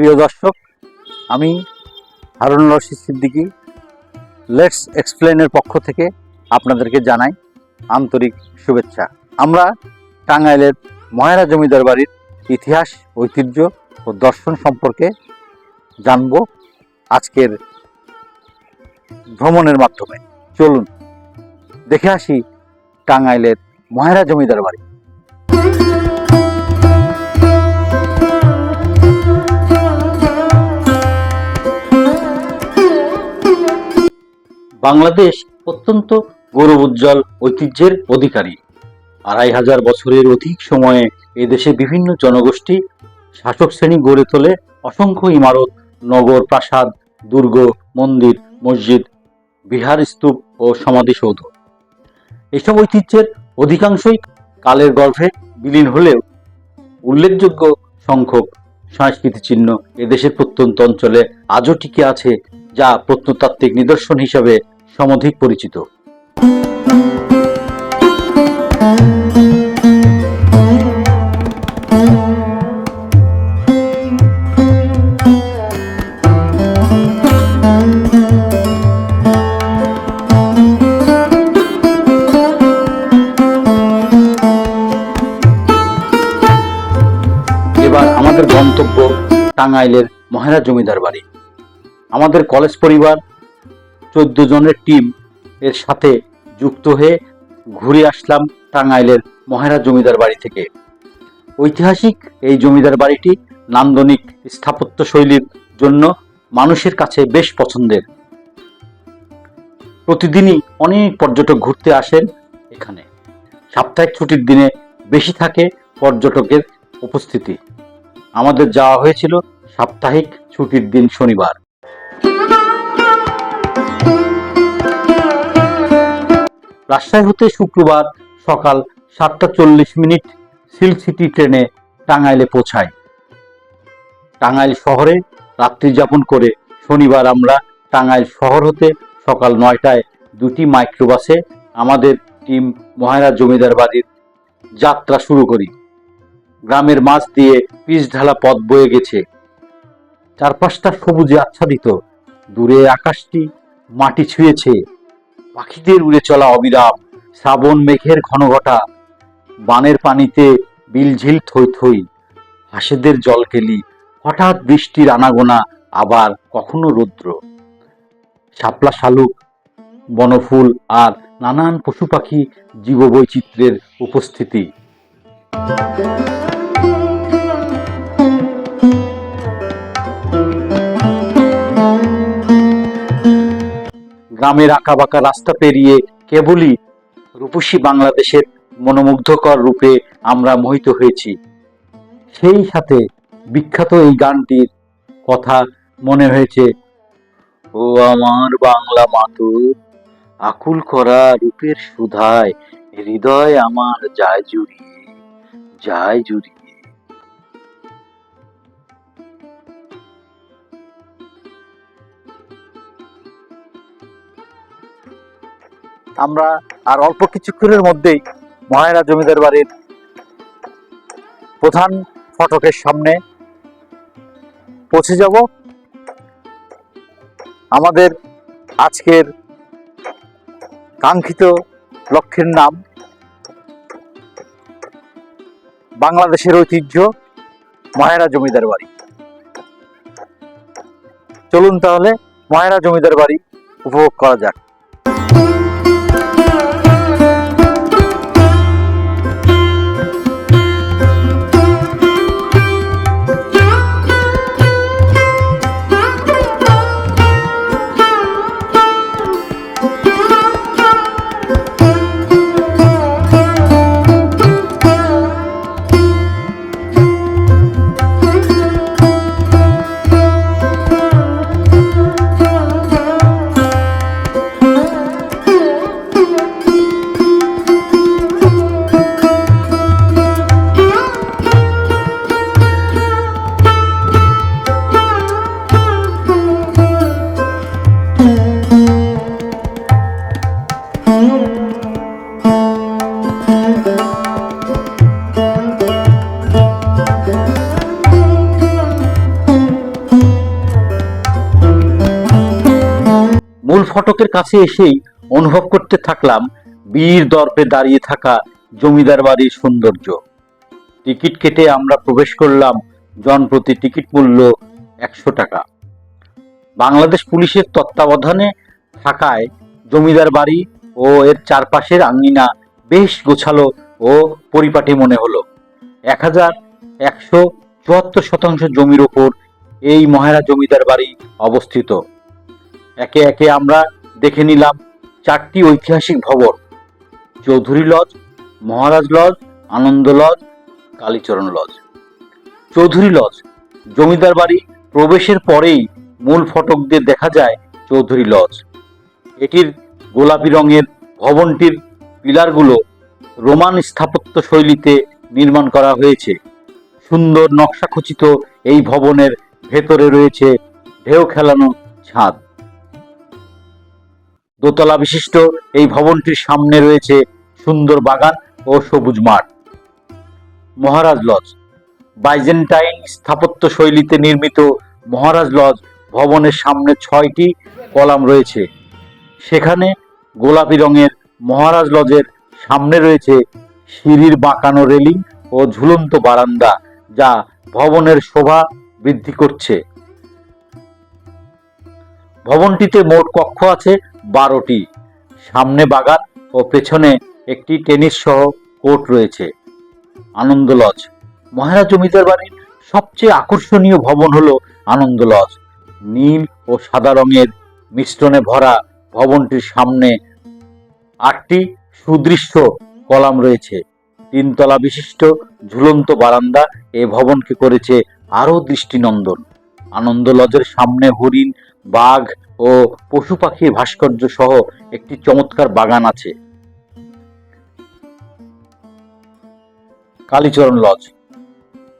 প্রিয় দর্শক, আমি হারুন রশিদ সিদ্দিকী। লেটস এক্সপ্লেনের পক্ষ থেকে আপনাদেরকে জানাই আন্তরিক শুভেচ্ছা। আমরা টাঙ্গাইলের ময়রা জমিদার বাড়ির ইতিহাস, ঐতিহ্য ও দর্শন সম্পর্কে জানব আজকের ভ্রমণের মাধ্যমে। চলুন, দেখে আসি টাঙ্গাইলের ময়রা জমিদার বাড়ি। বাংলাদেশ অত্যন্ত গৌরব উজ্জ্বল ঐতিহ্যের অধিকারী। আড়াই হাজার বছরের অধিক সময়ে এদেশে বিভিন্ন জনগোষ্ঠী শাসক শ্রেণি গড়ে তোলে অসংখ্য ইমারত, নগর, প্রাসাদ, দুর্গ, মন্দির, মসজিদ, বিহার স্তূপ ও সমাধিসৌধ। এসব ঐতিহ্যের অধিকাংশই কালের গর্ভে বিলীন হলেও উল্লেখযোগ্য সংখ্যক সংস্কৃতি চিহ্ন এদেশের প্রত্যন্ত অঞ্চলে আজও টিকে আছে যা প্রত্নতাত্ত্বিক নিদর্শন হিসাবে সমধিক পরিচিত। আমাদের গন্তব্য টাঙ্গাইলের মহেরা জমিদার বাড়ি। আমাদের কলেজ পরিবার চোদ্দ জনের টিম এর সাথে যুক্ত হয়ে ঘুরে আসলাম টাঙ্গাইলের মহেরা জমিদার বাড়ি থেকে। ঐতিহাসিক এই জমিদার বাড়িটি নান্দনিক স্থাপত্য শৈলীর জন্য মানুষের কাছে বেশ পছন্দের। প্রতিদিনই অনেক পর্যটক ঘুরতে আসেন এখানে। সাপ্তাহিক ছুটির দিনে বেশি থাকে পর্যটকের উপস্থিতি। আমাদের যাওয়া হয়েছিল সাপ্তাহিক ছুটির দিন শনিবার। রাজশাহী হতে শুক্রবার সকাল সাতটা চল্লিশ মিনিট সিল সিটি ট্রেনে টাঙ্গাইলে পৌঁছায়। টাঙ্গাইল শহরে রাত্রি যাপন করে শনিবার আমরা টাঙ্গাইল শহর হতে সকাল নয়টায় দুটি মাইক্রোবাসে আমাদের টিম মহারা জমিদার বাড়ির যাত্রা শুরু করি। গ্রামের মাছ দিয়ে পিচ ঢালা পথ বয়ে গেছে। চারপাশটা সবুজে আচ্ছাদিত। দূরে আকাশটি মাটি ছুঁয়েছে। পাখিদের উড়ে চলা অবিরাম, শ্রাবণ মেঘের ঘনঘটা, বানের পানিতে বিলঝিল থই থই, হাঁসেদের জলকেলি, হঠাৎ বৃষ্টির আনাগোনা, আবার কখনো রৌদ্র। শাপলা শালুক, বনফুল আর নানান পশু পাখি জীববৈচিত্র্যের উপস্থিতি। গ্রামের আঁকাবাঁকা রাস্তা পেরিয়ে কেবলই রূপসী বাংলাদেশের মনোমুগ্ধকর রূপে আমরা মোহিত হয়েছি। সেই সাথে বিখ্যাত এই গানটির কথা মনে হয়েছে, ও আমার বাংলা মাতু আকুল করা রূপের সুধায়, হৃদয় আমার যায় জুড়িয়ে যায় জুড়িয়ে। আমরা আর অল্প কিছুক্ষণের মধ্যেই মহেরা জমিদার বাড়ির প্রধান ফটকের সামনে পৌঁছে যাব। আমাদের আজকের কাঙ্ক্ষিত লক্ষ্যের নাম বাংলাদেশের ঐতিহ্য মহেরা জমিদার বাড়ি। চলুন তাহলে মহেরা জমিদার বাড়ি উপভোগ করা যাক। মূল ফটকের কাছে এসেই অনুভব করতে থাকলাম বীর দর্পে দাঁড়িয়ে থাকা জমিদার বাড়ির সৌন্দর্য। টিকিট কেটে আমরা প্রবেশ করলাম জনপ্রতি টিকিট মূল্য একশো টাকা। বাংলাদেশ পুলিশের তত্ত্বাবধানে থাকায় জমিদার বাড়ি ও এর চারপাশের আঙ্গিনা বেশ গোছালো ও পরিপাটি মনে হলো। এক হাজার একশো চুয়াত্তর শতাংশ জমির ওপর এই মহেরা জমিদার বাড়ি অবস্থিত। একে একে আমরা দেখে নিলাম চারটি ঐতিহাসিক ভবন। Chowdhury lodge, Maharaj lodge, Ananda lodge, Kalicharan lodge. Chowdhury lodge, জমিদার বাড়ি প্রবেশের পরেই মূল ফটক দিয়ে দেখা যায় চৌধুরী লজ। এটির গোলাপি রঙের ভবনটির পিলারগুলো রোমান স্থাপত্য শৈলীতে নির্মাণ করা হয়েছে। সুন্দর নকশাখচিত এই ভবনের ভেতরে রয়েছে ঢেউ খেলানো ছাদ। দোতলা বিশিষ্ট এই ভবনটির সামনে রয়েছে সুন্দর বাগান ও সবুজ মাঠ। মহারাজ লজ, বাইজেন্টাইন স্থাপত্য শৈলীতে নির্মিত মহারাজ লজ ভবনের সামনে ছয়টি কলাম রয়েছে। সেখানে গোলাপি রঙের মহারাজ লজের সামনে রয়েছে সিঁড়ির বাঁকানো রেলিং ও ঝুলন্ত বারান্দা যা ভবনের শোভা বৃদ্ধি করছে। ভবনটিতে মোট কক্ষ আছে বারোটি। সামনে বাগান ও পেছনে একটি টেনিস সহ কোর্ট রয়েছে। আনন্দ লজ। মহারাজ জমিদার বাড়ির সবচেয়ে আকর্ষণীয় ভবন হলো আনন্দ লজ। নীল ও সাদা রঙের মিশ্রণে ভরা ভবনটির সামনে আটটি সুদৃশ্য কলাম রয়েছে। তিনতলা বিশিষ্ট ঝুলন্ত বারান্দা এ ভবনকে করেছে আরও দৃষ্টিনন্দন। আনন্দ লজের সামনে হরিণ বাঘ ও পশু পাখির ভাস্কর্য সহ একটি চমৎকার বাগান আছে। কালীচরণ লজ।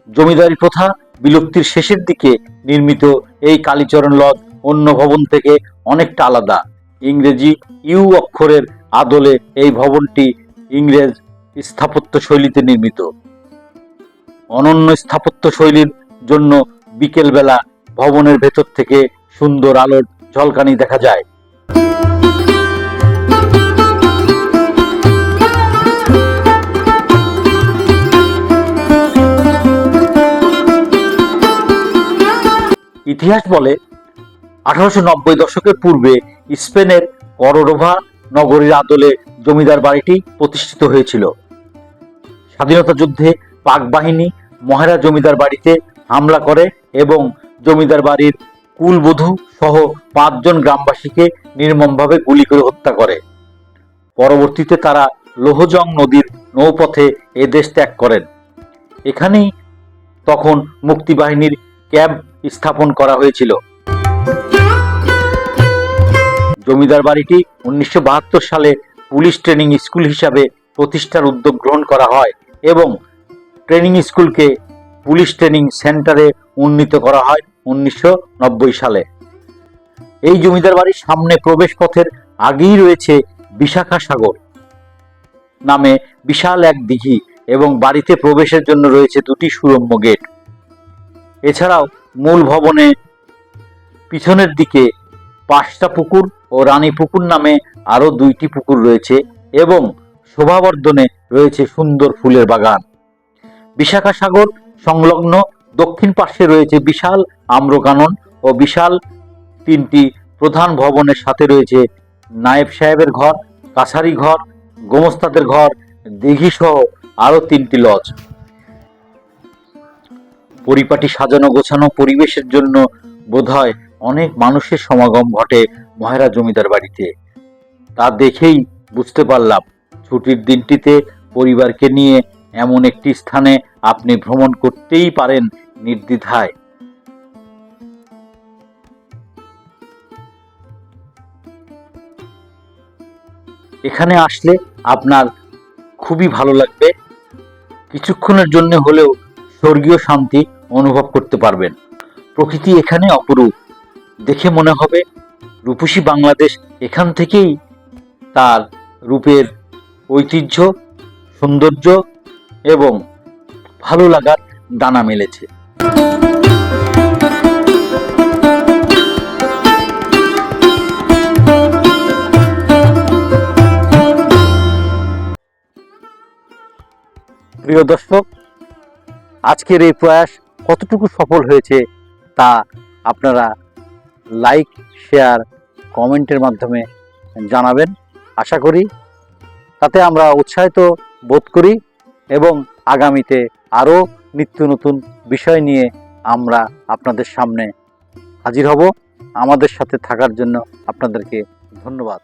জমিদারি প্রথা বিলুপ্তির শেষের দিকে নির্মিত এই কালীচরণ লজ অন্য ভবন থেকে অনেকটা আলাদা। ইংরেজি ইউ অক্ষরের আদলে এই ভবনটি ইংরেজ স্থাপত্য শৈলীতে নির্মিত। অনন্য স্থাপত্য শৈলীর জন্য বিকেলবেলা ভবনের ভেতর থেকে সুন্দর আলোর ঝলকানি দেখা যায়। ইতিহাস বলে, আঠারোশো নব্বই দশকের পূর্বে স্পেনের করডোভা নগরীর আদলে জমিদার বাড়িটি প্রতিষ্ঠিত হয়েছিল। স্বাধীনতা যুদ্ধে পাক বাহিনী মহেরা জমিদার বাড়িতে হামলা করে এবং জমিদার বাড়ির কুলবধূ সহ পাঁচজন গ্রামবাসীকে নির্মমভাবে গুলি করে হত্যা করে। পরবর্তীতে তারা লোহজং নদীর নৌপথে এ দেশ ত্যাগ করেন। এখানেই তখন মুক্তিবাহিনীর ক্যাম্প স্থাপন করা হয়েছিল। জমিদার বাড়িটি উনিশশো বাহাত্তর সালে পুলিশ ট্রেনিং স্কুল হিসাবে প্রতিষ্ঠার উদ্যোগ গ্রহণ করা হয় এবং ট্রেনিং স্কুলকে পুলিশ ট্রেনিং সেন্টারে উন্নীত করা হয়। উনিশশো নব্বই সালে। এই জমিদার বাড়ির সামনে প্রবেশ পথের আগেই রয়েছে বিশাখা সাগর। নামে বিশাল এক দিঘি এবং বাড়িতে প্রবেশের জন্য রয়েছে দুটি সুরম্য গেট। এছাড়াও মূল ভবনে পিছনের দিকে পাঁচটা পুকুর ও রানী পুকুর নামে আরও দুইটি পুকুর রয়েছে এবং শোভাবর্ধনে রয়েছে সুন্দর ফুলের বাগান। বিশাখা সাগর সংলগ্ন দক্ষিণ পাশে রয়েছে বিশাল আম্রকানন ও বিশাল তিনটি প্রধান ভবনের সাথে রয়েছে নায়েব সাহেবের ঘর, কাছারি ঘর, গোমস্তাদের ঘর দিঘি সহ আরও তিনটি লজ। পরিপাটি সাজানো গোছানো পরিবেশের জন্য বোধহয় অনেক মানুষের সমাগম ঘটে মহেরা জমিদার বাড়িতে। তা দেখেই বুঝতে পারলাম, ছুটির দিনটিতে পরিবারকে নিয়ে এমন একটি স্থানে আপনি ভ্রমণ করতেই পারেন নির্দ্বিধায়। এখানে আসলে আপনার খুবই ভালো লাগবে। কিছুক্ষণের জন্য হলেও স্বর্গীয় শান্তি অনুভব করতে পারবেন। প্রকৃতি এখানে অপরূপ। দেখে মনে হবে রূপসী বাংলাদেশ এখান থেকেই তার রূপের ঐতিহ্য, সৌন্দর্য এবং ভালো লাগার দানা মেলেছে। প্রিয় দর্শক, আজকের এই প্রয়াস কতটুকু সফল হয়েছে তা আপনারা লাইক, শেয়ার, কমেন্টের মাধ্যমে জানাবেন। আশা করি তাতে আমরা উৎসাহিত বোধ করি। এবং আগামীতে আরও নিত্য নতুন বিষয় নিয়ে আমরা আপনাদের সামনে হাজির হব। আমাদের সাথে থাকার জন্য আপনাদেরকে ধন্যবাদ।